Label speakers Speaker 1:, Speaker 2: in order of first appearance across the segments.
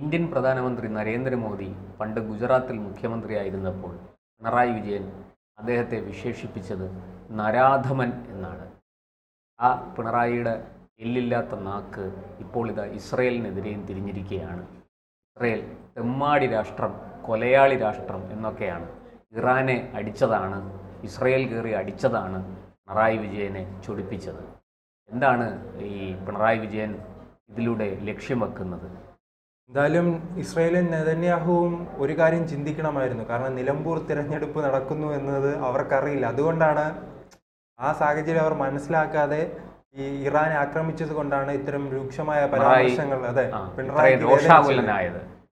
Speaker 1: Indian പ്രധാനമന്ത്രി നരേന്ദ്രമോദി പണ്ട് ഗുജറാത്തിൽ മുഖ്യമന്ത്രിയായിരുന്നപ്പോൾ പിണറായി വിജയൻ അദ്ദേഹത്തെ വിശേഷിപ്പിച്ചത് നരാധമൻ എന്നാണ്. ആ പിണറായിയുടെ എല്ലില്ലാത്ത നാക്ക് ഇപ്പോൾ ഇതാ ഇസ്രയേലിനെതിരെയും തിരിഞ്ഞിരിക്കുകയാണ്. ഇസ്രയേൽ തെമ്മാടി രാഷ്ട്രം കൊലയാളി രാഷ്ട്രം എന്നൊക്കെയാണ് ഇറാനെ അടിച്ചതാണ് ഇസ്രയേൽ കയറി അടിച്ചതാണ് പിണറായി വിജയനെ ചൊടിപ്പിച്ചത്. എന്താണ് ഈ പിണറായി വിജയൻ ഇതിലൂടെ ലക്ഷ്യം വെക്കുന്നത്?
Speaker 2: എന്തായാലും ഇസ്രയേലും നെതന്യാഹുവും ഒരു കാര്യം ചിന്തിക്കണമായിരുന്നു. കാരണം നിലമ്പൂർ തിരഞ്ഞെടുപ്പ് നടക്കുന്നു എന്നത് അവർക്കറിയില്ല. അതുകൊണ്ടാണ് ആ സാഹചര്യം അവർ മനസ്സിലാക്കാതെ ഈ ഇറാൻ ആക്രമിച്ചത് കൊണ്ടാണ് ഇത്തരം രൂക്ഷമായ പരാമർശങ്ങൾ അതെ പിണറായി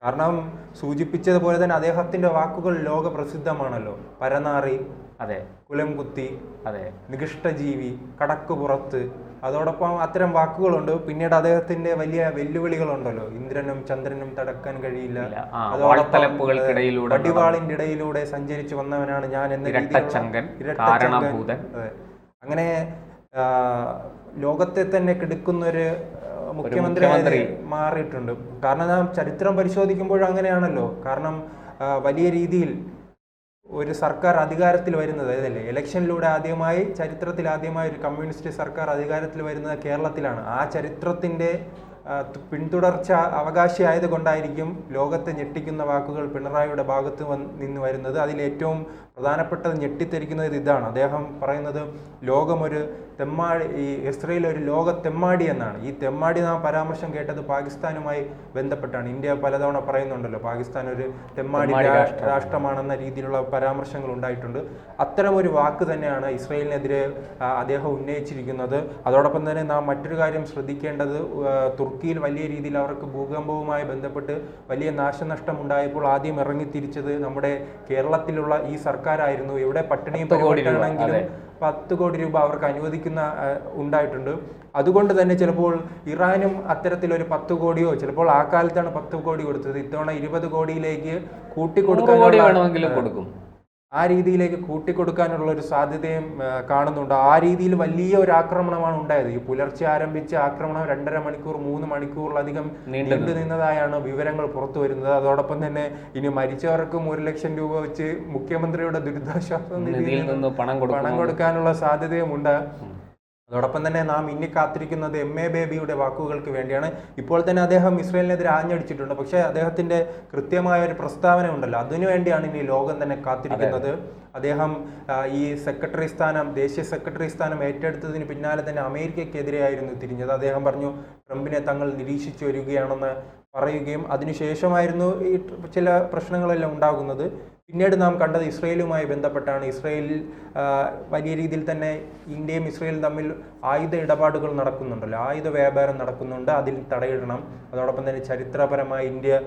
Speaker 2: കാരണം സൂചിപ്പിച്ചതുപോലെ തന്നെ അദ്ദേഹത്തിന്റെ വാക്കുകൾ ലോക പ്രസിദ്ധമാണല്ലോ പരനാറി
Speaker 1: അതെ.
Speaker 2: കുലംകുത്തി
Speaker 1: അതെ.
Speaker 2: നികൃഷ്ടജീവി കടക്ക് പുറത്ത് അതോടൊപ്പം അത്തരം വാക്കുകളുണ്ട്. പിന്നീട് അദ്ദേഹത്തിന്റെ വലിയ വെല്ലുവിളികളുണ്ടല്ലോ. ഇന്ദ്രനും ചന്ദ്രനും തടക്കാൻ കഴിയില്ല. അതോടൊപ്പം, അടിവാളിന്റെ ഇടയിലൂടെ സഞ്ചരിച്ചു വന്നവനാണ് ഞാൻ എന്ന. അങ്ങനെ ലോകത്തെ തന്നെ കെടുക്കുന്ന ഒരു മുഖ്യമന്ത്രി
Speaker 1: മുഖ്യമന്ത്രി.
Speaker 2: മാറിയിട്ടുണ്ട്. കാരണം നാം ചരിത്രം പരിശോധിക്കുമ്പോൾ അങ്ങനെയാണല്ലോ. കാരണം വലിയ രീതിയിൽ ഒരു സർക്കാർ അധികാരത്തിൽ വരുന്നത് അതല്ലേ ഇലക്ഷനിലൂടെ ആദ്യമായി ചരിത്രത്തിൽ ആദ്യമായി ഒരു കമ്മ്യൂണിസ്റ്റ് സർക്കാർ അധികാരത്തിൽ വരുന്നത് കേരളത്തിലാണ്. ആ ചരിത്രത്തിന്റെ പിന്തുടർച്ച അവകാശിയായത് കൊണ്ടായിരിക്കും ലോകത്തെ ഞെട്ടിക്കുന്ന വാക്കുകൾ പിണറായിയുടെ ഭാഗത്ത് നിന്ന് വരുന്നത്. അതിലേറ്റവും പ്രധാനപ്പെട്ടത് ഞെട്ടിത്തെരിക്കുന്നത് ഇതാണ്. അദ്ദേഹം പറയുന്നത് ലോകമൊരു തെമ്മാടി ഈ ഇസ്രയേൽ ഒരു ലോക തെമ്മാടി എന്നാണ്. ഈ തെമ്മാടി നാം പരാമർശം കേട്ടത് പാകിസ്ഥാനുമായി ബന്ധപ്പെട്ടാണ്. ഇന്ത്യ പലതവണ പറയുന്നുണ്ടല്ലോ പാകിസ്ഥാൻ ഒരു തെമ്മാടി. രാഷ്ട്രമാണെന്ന രീതിയിലുള്ള പരാമർശങ്ങൾ ഉണ്ടായിട്ടുണ്ട്. അത്തരം ഒരു വാക്ക് തന്നെയാണ് ഇസ്രയേലിനെതിരെ അദ്ദേഹം ഉന്നയിച്ചിരിക്കുന്നത്. അതോടൊപ്പം തന്നെ നാം മറ്റൊരു കാര്യം ശ്രദ്ധിക്കേണ്ടത് തുർക്കിയിൽ വലിയ രീതിയിൽ അവർക്ക് ഭൂകമ്പവുമായി ബന്ധപ്പെട്ട് വലിയ നാശനഷ്ടം ഉണ്ടായപ്പോൾ ആദ്യം ഇറങ്ങിത്തിരിച്ചത് നമ്മുടെ കേരളത്തിലുള്ള ഈ സർക്കാരായിരുന്നു. ഇവിടെ പട്ടിണിയും
Speaker 1: പരിപാടിയാണെങ്കിലും.
Speaker 2: പത്ത് കോടി രൂപ അവർക്ക് അനുവദിക്കുന്ന ഉണ്ടായിട്ടുണ്ട്. അതുകൊണ്ട് തന്നെ ചിലപ്പോൾ ഇറാനും അത്തരത്തിലൊരു പത്ത് കോടിയോ ചിലപ്പോൾ ആ കാലത്താണ് പത്ത് കോടി കൊടുത്തത്. ഇത്തവണ ഇരുപത് കോടിയിലേക്ക്
Speaker 1: നൂറ് കോടി
Speaker 2: കൂട്ടിക്കൊടുക്കാനുള്ള
Speaker 1: വേണമെങ്കിലും കൊടുക്കും.
Speaker 2: ആ രീതിയിലേക്ക് കൂട്ടിക്കൊടുക്കാനുള്ള ഒരു സാധ്യതയും കാണുന്നുണ്ട്. ആ രീതിയിൽ വലിയ ഒരു ആക്രമണമാണ് ഉണ്ടായത്. ഈ പുലർച്ചെ ആരംഭിച്ച ആക്രമണം രണ്ടര മണിക്കൂർ മൂന്ന് മണിക്കൂറിലധികം
Speaker 1: നീണ്ടു
Speaker 2: നിന്നതായാണ് വിവരങ്ങൾ പുറത്തു വരുന്നത്. അതോടൊപ്പം തന്നെ ഇനി മരിച്ചവർക്കും ഒരു ലക്ഷം രൂപ വെച്ച് മുഖ്യമന്ത്രിയുടെ ദുരിതാശ്വാസ
Speaker 1: നിധിയിൽ നിന്ന് പണം
Speaker 2: പണം
Speaker 1: കൊടുക്കും
Speaker 2: കൊടുക്കാനുള്ള സാധ്യതയുമുണ്ട്. അതോടൊപ്പം തന്നെ നാം ഇനി കാത്തിരിക്കുന്നത് എം എ ബേബിയുടെ വാക്കുകൾക്ക് വേണ്ടിയാണ്. ഇപ്പോൾ തന്നെ അദ്ദേഹം ഇസ്രയേലിനെതിരെ ആഞ്ഞടിച്ചിട്ടുണ്ട്. പക്ഷേ അദ്ദേഹത്തിന്റെ കൃത്യമായ ഒരു പ്രസ്താവന ഉണ്ടല്ലോ. അതിനുവേണ്ടിയാണ് ഇനി ലോകം തന്നെ കാത്തിരിക്കുന്നത്. അദ്ദേഹം ഈ സെക്രട്ടറി സ്ഥാനം ദേശീയ സെക്രട്ടറി സ്ഥാനം ഏറ്റെടുത്തതിന് പിന്നാലെ തന്നെ അമേരിക്കക്കെതിരെയായിരുന്നു തിരിഞ്ഞത്. അദ്ദേഹം പറഞ്ഞു ട്രംപിനെ തങ്ങൾ നിരീക്ഷിച്ചു വരികയാണെന്ന് പറയുകയും അതിനുശേഷമായിരുന്നു ഈ ചില പ്രശ്നങ്ങളെല്ലാം ഉണ്ടാകുന്നത്. പിന്നീട് നാം കണ്ടത് ഇസ്രയേലുമായി ബന്ധപ്പെട്ടാണ്. ഇസ്രയേലിൽ വലിയ രീതിയിൽ തന്നെ ഇന്ത്യയും ഇസ്രയേലും തമ്മിൽ ആയുധ ഇടപാടുകൾ നടക്കുന്നുണ്ടല്ലോ. ആയുധ വ്യാപാരം നടക്കുന്നുണ്ട്. അതിൽ തടയിടണം. അതോടൊപ്പം തന്നെ ചരിത്രപരമായി ഇന്ത്യ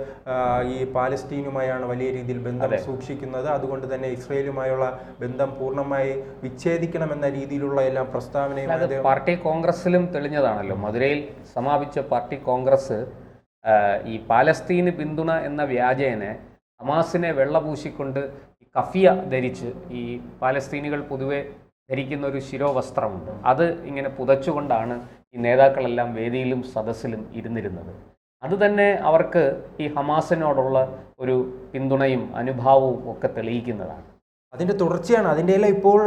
Speaker 2: ഈ പാലസ്തീനുമായാണ് വലിയ രീതിയിൽ ബന്ധം സൂക്ഷിക്കുന്നത്. അതുകൊണ്ട് തന്നെ ഇസ്രയേലുമായുള്ള ബന്ധം പൂർണമായി വിച്ഛേദിക്കണം എന്ന രീതിയിലുള്ള എല്ലാ പ്രസ്താവനയും
Speaker 1: പാർട്ടി കോൺഗ്രസിലും തെളിഞ്ഞതാണല്ലോ. മധുരയിൽ സമാപിച്ച പാർട്ടി കോൺഗ്രസ് ഈ പാലസ്തീന് പിന്തുണ എന്ന വ്യാജേന ഹമാസിനെ വെള്ളപൂശിക്കൊണ്ട് ഈ കഫിയ ധരിച്ച് ഈ പാലസ്തീനികൾ പൊതുവെ ധരിക്കുന്ന ഒരു ശിരോവസ്ത്രമുണ്ട്. അത് ഇങ്ങനെ പുതച്ചുകൊണ്ടാണ് ഈ നേതാക്കളെല്ലാം വേദിയിലും സദസ്സിലും ഇരുന്നിരുന്നത്. അതുതന്നെ അവർക്ക് ഈ ഹമാസിനോടുള്ള ഒരു പിന്തുണയും അനുഭാവവും ഒക്കെ തെളിയിക്കുന്നതാണ്.
Speaker 2: അതിന്റെ തുടർച്ചയാണ്. അതിന്റെ എല്ലാം ഇപ്പോൾ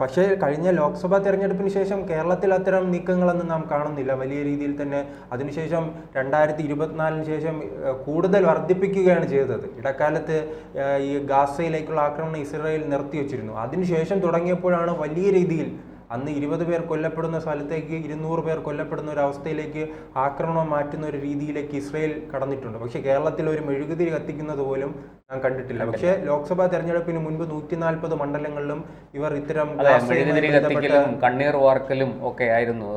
Speaker 2: പക്ഷേ കഴിഞ്ഞ ലോക്സഭാ തെരഞ്ഞെടുപ്പിന് ശേഷം കേരളത്തിൽ അത്തരം നീക്കങ്ങളൊന്നും നാം കാണുന്നില്ല. വലിയ രീതിയിൽ തന്നെ അതിനുശേഷം രണ്ടായിരത്തി ഇരുപത്തിനാലിന് ശേഷം കൂടുതൽ വർദ്ധിപ്പിക്കുകയാണ് ചെയ്തത്. ഇടക്കാലത്ത് ഈ ഗാസയിലേക്കുള്ള ആക്രമണം ഇസ്രായേൽ നിർത്തിവെച്ചിരുന്നു. അതിനുശേഷം തുടങ്ങിയപ്പോഴാണ് വലിയ രീതിയിൽ അന്ന് ഇരുപത് പേർ കൊല്ലപ്പെടുന്ന സ്ഥലത്തേക്ക് ഇരുന്നൂറ് പേർ കൊല്ലപ്പെടുന്ന ഒരു അവസ്ഥയിലേക്ക് ആക്രമണം മാറ്റുന്ന ഒരു രീതിയിലേക്ക് ഇസ്രയേൽ കടന്നിട്ടുണ്ട്. പക്ഷേ കേരളത്തിൽ ഒരു മെഴുകുതിരി കത്തിക്കുന്നത് പോലും ഞാൻ കണ്ടിട്ടില്ല. പക്ഷേ ലോക്സഭാ തെരഞ്ഞെടുപ്പിന് മുൻപ് നൂറ്റി നാൽപ്പത് മണ്ഡലങ്ങളിലും ഇവർ ഇത്തരം
Speaker 1: മെഴുകുതിരി കത്തിക്കലും കണ്ണീർ വാർക്കലും ഒക്കെ ആയിരുന്നു.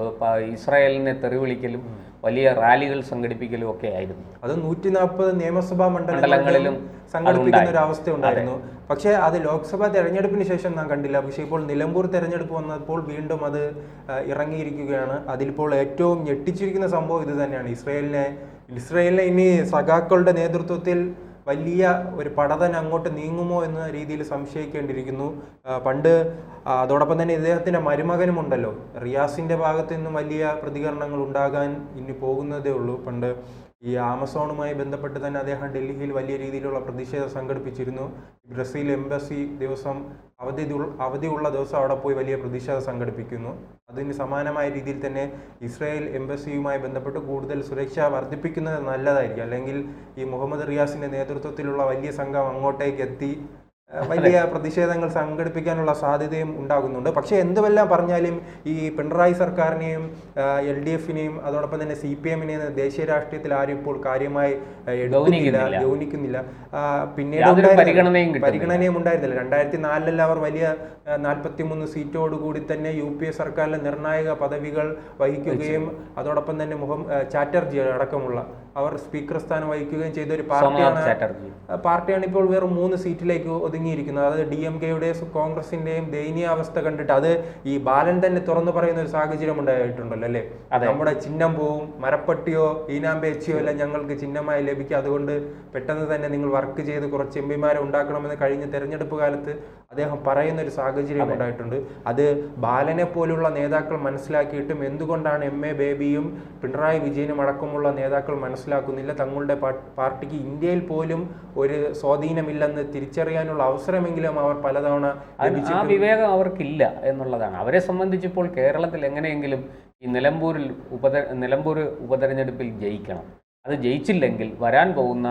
Speaker 1: ഇസ്രായേലിനെ തെറിവിളിക്കലും വലിയ റാലികൾ സംഘടിപ്പിക്കലും ഒക്കെ ആയിരുന്നു.
Speaker 2: അത് നൂറ്റി നാൽപ്പത് നിയമസഭാ
Speaker 1: മണ്ഡലങ്ങളിലും
Speaker 2: സംഘടിപ്പിക്കുന്ന ഒരു അവസ്ഥ ഉണ്ടായിരുന്നു. പക്ഷേ അത് ലോക്സഭാ തെരഞ്ഞെടുപ്പിന് ശേഷം നാം കണ്ടില്ല. പക്ഷേ ഇപ്പോൾ നിലമ്പൂർ തെരഞ്ഞെടുപ്പ് വന്നപ്പോൾ വീണ്ടും അത് ഇറങ്ങിയിരിക്കുകയാണ്. അതിലിപ്പോൾ ഏറ്റവും ഞെട്ടിച്ചിരിക്കുന്ന സംഭവം ഇത് തന്നെയാണ്. ഇസ്രയേലിനെ ഇസ്രയേലിനെ ഇനി സഖാക്കളുടെ നേതൃത്വത്തിൽ വലിയ ഒരു പടതൻ അങ്ങോട്ട് നീങ്ങുമോ എന്ന രീതിയിൽ സംശയിക്കേണ്ടിയിരിക്കുന്നു. പണ്ട് അതോടൊപ്പം തന്നെ ഇദ്ദേഹത്തിന്റെ മരുമകനുമുണ്ടല്ലോ റിയാസിന്റെ ഭാഗത്ത് നിന്നും വലിയ പ്രതികരണങ്ങൾ ഉണ്ടാകാൻ ഇനി പോകുന്നതേ ഉള്ളൂ. പണ്ട് ഈ ആമസോണുമായി ബന്ധപ്പെട്ട് തന്നെ അദ്ദേഹം ഡൽഹിയിൽ വലിയ രീതിയിലുള്ള പ്രതിഷേധം സംഘടിപ്പിച്ചിരുന്നു. ബ്രസീൽ എംബസി ദിവസം അവധി അവധിയുള്ള ദിവസം അവിടെ പോയി വലിയ പ്രതിഷേധം സംഘടിപ്പിക്കുന്നു. അതിന് സമാനമായ രീതിയിൽ തന്നെ ഇസ്രായേൽ എംബസിയുമായി ബന്ധപ്പെട്ട് കൂടുതൽ സുരക്ഷ വർദ്ധിപ്പിക്കുന്നത് നല്ലതായിരിക്കും. അല്ലെങ്കിൽ ഈ മുഹമ്മദ് റിയാസിന്റെ നേതൃത്വത്തിലുള്ള വലിയ സംഘം അങ്ങോട്ടേക്ക് എത്തി വലിയ പ്രതിഷേധങ്ങൾ സംഘടിപ്പിക്കാനുള്ള സാധ്യതയും ഉണ്ടാകുന്നുണ്ട്. പക്ഷേ എന്തുവെല്ലാം പറഞ്ഞാലും ഈ പിണറായി സർക്കാരിനെയും എൽ ഡി എഫിനെയും അതോടൊപ്പം തന്നെ സി പി എമ്മിനെയും ദേശീയ രാഷ്ട്രീയത്തിൽ ആരും ഇപ്പോൾ കാര്യമായി എടുക്കുന്നില്ല
Speaker 1: ഗൗനിക്കുന്നില്ല.
Speaker 2: പിന്നീട്
Speaker 1: പരിഗണനയും
Speaker 2: ഉണ്ടായിരുന്നില്ല. രണ്ടായിരത്തി നാലിൽ അവർ വലിയ നാൽപ്പത്തി മൂന്ന് സീറ്റോടുകൂടി തന്നെ യു പി എ സർക്കാരിലെ നിർണായക പദവികൾ വഹിക്കുകയും അതോടൊപ്പം തന്നെ മുഹം ചാറ്റർജി അടക്കമുള്ള അവർ സ്പീക്കർ സ്ഥാനം വഹിക്കുകയും ചെയ്ത ഒരു പാർട്ടിയാണ് പാർട്ടിയാണ് ഇപ്പോൾ വെറും മൂന്ന് സീറ്റിലേക്ക് ഒതുങ്ങിയിരിക്കുന്നത്. അതായത് ഡി എം കെയുടെയും കോൺഗ്രസിന്റെയും ദയനീയാവസ്ഥ കണ്ടിട്ട് അത് ഈ ബാലൻ തന്നെ തുറന്നു പറയുന്ന ഒരു സാഹചര്യം ഉണ്ടായിട്ടുണ്ടല്ലോ അല്ലേ? നമ്മുടെ ചിഹ്നം പോവും. മരപ്പട്ടിയോ ഈനാമ്പേച്ചിയോ എല്ലാം ഞങ്ങൾക്ക് ചിഹ്നമായി ലഭിക്കും അതുകൊണ്ട് പെട്ടെന്ന് തന്നെ നിങ്ങൾ വർക്ക് ചെയ്ത് കുറച്ച് എം പിമാരെ ഉണ്ടാക്കണമെന്ന് കഴിഞ്ഞ തെരഞ്ഞെടുപ്പ് കാലത്ത് അദ്ദേഹം പറയുന്ന ഒരു സാഹചര്യം ഉണ്ടായിട്ടുണ്ട്. അത് ബാലനെ പോലുള്ള നേതാക്കൾ മനസ്സിലാക്കിയിട്ടും എന്തുകൊണ്ടാണ് എം എ ബേബിയും പിണറായി വിജയനും അടക്കമുള്ള നേതാക്കൾ മനസ്സിലാക്കുന്നില്ല. തങ്ങളുടെ പാർട്ടിക്ക് ഇന്ത്യയിൽ പോലും ഒരു സ്വാധീനമില്ലെന്ന് തിരിച്ചറിയാനുള്ള അവസരമെങ്കിലും അവർ പലതവണ
Speaker 1: ആ വിവേകം അവർക്കില്ല എന്നുള്ളതാണ്. അവരെ സംബന്ധിച്ചിപ്പോൾ കേരളത്തിൽ എങ്ങനെയെങ്കിലും ഈ നിലമ്പൂരിൽ ഉപത നിലമ്പൂർ ഉപതെരഞ്ഞെടുപ്പിൽ ജയിക്കണം. അത് ജയിച്ചില്ലെങ്കിൽ വരാൻ പോകുന്ന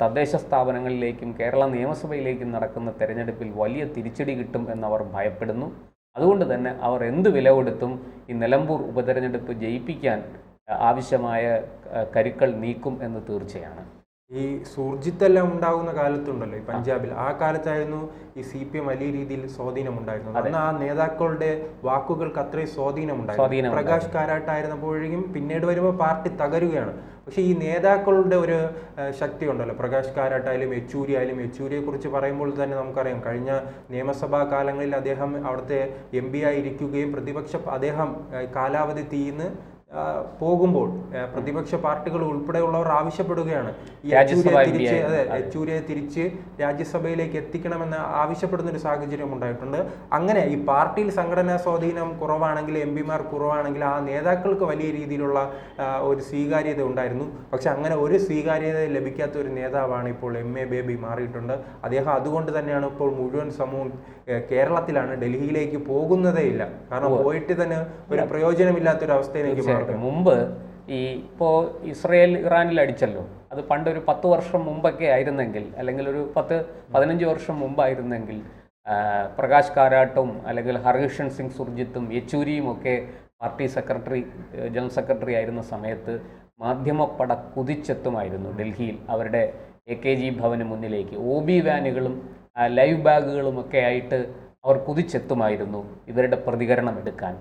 Speaker 1: തദ്ദേശ സ്ഥാപനങ്ങളിലേക്കും കേരള നിയമസഭയിലേക്കും നടക്കുന്ന തെരഞ്ഞെടുപ്പിൽ വലിയ തിരിച്ചടി കിട്ടും എന്നവർ ഭയപ്പെടുന്നു. അതുകൊണ്ട് തന്നെ അവർ എന്ത് വില കൊടുത്തും ഈ നിലമ്പൂർ ഉപതെരഞ്ഞെടുപ്പ് ജയിപ്പിക്കാൻ ആവശ്യമായ കരുക്കൾ നീക്കും എന്ന് തീർച്ചയാണ്.
Speaker 2: ഈ സൂർജിത്തെല്ലാം ഉണ്ടാകുന്ന കാലത്തുണ്ടല്ലോ ഈ പഞ്ചാബിൽ. ആ കാലത്തായിരുന്നു ഈ സി പി എം വലിയ രീതിയിൽ സ്വാധീനമുണ്ടായിരുന്നത്. അന്ന് ആ നേതാക്കളുടെ വാക്കുകൾക്ക് അത്രയും സ്വാധീനമുണ്ടായിരുന്നു.
Speaker 1: സ്വാധീനം
Speaker 2: പ്രകാശ് കാരാട്ടായിരുന്നപ്പോഴേക്കും പിന്നീട് വരുമ്പോൾ പാർട്ടി തകരുകയാണ്. പക്ഷെ ഈ നേതാക്കളുടെ ഒരു ശക്തി ഉണ്ടല്ലോ പ്രകാശ് കാരാട്ടായാലും യെച്ചൂരി ആയാലും യെച്ചൂരിയെ കുറിച്ച് പറയുമ്പോൾ തന്നെ നമുക്കറിയാം കഴിഞ്ഞ നിയമസഭാ കാലങ്ങളിൽ അദ്ദേഹം അവിടുത്തെ എം പി ആയി ഇരിക്കുകയും പ്രതിപക്ഷ അദ്ദേഹം കാലാവധി തീർന്ന് ആ, പോകുമ്പോൾ പ്രതിപക്ഷ പാർട്ടികൾ ഉൾപ്പെടെയുള്ളവർ ആവശ്യപ്പെടുകയാണ്. ഈ
Speaker 1: രാജ്യസഭ
Speaker 2: യെച്ചൂരിയെ തിരിച്ച് അതെ യെച്ചൂരിയെ തിരിച്ച് രാജ്യസഭയിലേക്ക് എത്തിക്കണമെന്ന് ആവശ്യപ്പെടുന്ന ഒരു സാഹചര്യം ഉണ്ടായിട്ടുണ്ട്. അങ്ങനെ ഈ പാർട്ടിയിൽ സംഘടനാ സ്വാധീനം കുറവാണെങ്കിൽ എം പിമാർ കുറവാണെങ്കിൽ ആ നേതാക്കൾക്ക് വലിയ രീതിയിലുള്ള ഒരു സ്വീകാര്യത ഉണ്ടായിരുന്നു. പക്ഷെ അങ്ങനെ ഒരു സ്വീകാര്യത ലഭിക്കാത്ത ഒരു നേതാവാണ് ഇപ്പോൾ എം എ ബേബി മാറിയിട്ടുണ്ട്. അദ്ദേഹം അതുകൊണ്ട് തന്നെയാണ് ഇപ്പോൾ മുഴുവൻ സമൂഹം കേരളത്തിലാണ് ഡൽഹിയിലേക്ക് പോകുന്നതേ ഇല്ല കാരണം പോയിട്ട് തന്നെ ഒരു പ്രയോജനമില്ലാത്തൊരു അവസ്ഥയിലേക്ക്
Speaker 1: തീർച്ചയായിട്ടും മുമ്പ് ഈ ഇപ്പോൾ ഇസ്രയേൽ ഇറാനിൽ അടിച്ചല്ലോ. അത് പണ്ടൊരു പത്ത് വർഷം മുമ്പൊക്കെ ആയിരുന്നെങ്കിൽ അല്ലെങ്കിൽ ഒരു പത്ത് പതിനഞ്ച് വർഷം മുമ്പായിരുന്നെങ്കിൽ പ്രകാശ് കാരാട്ടും അല്ലെങ്കിൽ ഹർകിഷൻ സിംഗ് സുർജിത്തും യെച്ചൂരിയും ഒക്കെ പാർട്ടി സെക്രട്ടറി ജനറൽ സെക്രട്ടറി ആയിരുന്ന സമയത്ത് മാധ്യമപ്പട കുതിച്ചെത്തുമായിരുന്നു ഡൽഹിയിൽ അവരുടെ എ കെ ജി ഭവന് മുന്നിലേക്ക്. ഒ ബി വാനുകളും ലൈവ് ബാഗുകളും ഒക്കെ ആയിട്ട് അവർ കുതിച്ചെത്തുമായിരുന്നു ഇവരുടെ പ്രതികരണം എടുക്കാൻ.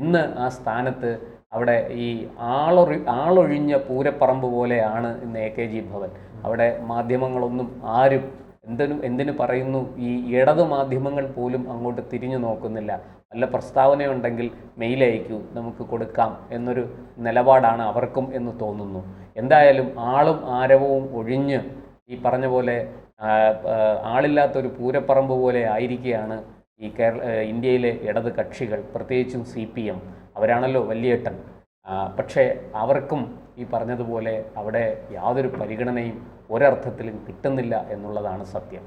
Speaker 1: ഇന്ന് ആ സ്ഥാനത്ത് അവിടെ ഈ ആളൊഴി ആളൊഴിഞ്ഞ പൂരപ്പറമ്പ് പോലെയാണ് ഇന്ന് എ കെ ജി ഭവൻ. അവിടെ മാധ്യമങ്ങളൊന്നും ആരും എന്തിനു എന്തിനു പറയുന്നു? ഈ ഇടതു മാധ്യമങ്ങൾ പോലും അങ്ങോട്ട് തിരിഞ്ഞു നോക്കുന്നില്ല. നല്ല പ്രസ്താവനയുണ്ടെങ്കിൽ മെയിൽ അയക്കൂ നമുക്ക് കൊടുക്കാം എന്നൊരു നിലപാടാണ് അവർക്കും എന്ന് തോന്നുന്നു. എന്തായാലും ആളും ആരവവും ഒഴിഞ്ഞ് ഈ പറഞ്ഞ പോലെ ആളില്ലാത്തൊരു പൂരപ്പറമ്പ് പോലെ ആയിരിക്കുകയാണ് ഈ കേരള ഇന്ത്യയിലെ ഇടത് കക്ഷികൾ പ്രത്യേകിച്ചും സി പി എം. അവരാണല്ലോ വലിയേട്ടൻ. പക്ഷേ അവർക്കും ഈ പറഞ്ഞതുപോലെ അവിടെ യാതൊരു പരിഗണനയും ഒരർത്ഥത്തിലും കിട്ടുന്നില്ല എന്നുള്ളതാണ് സത്യം.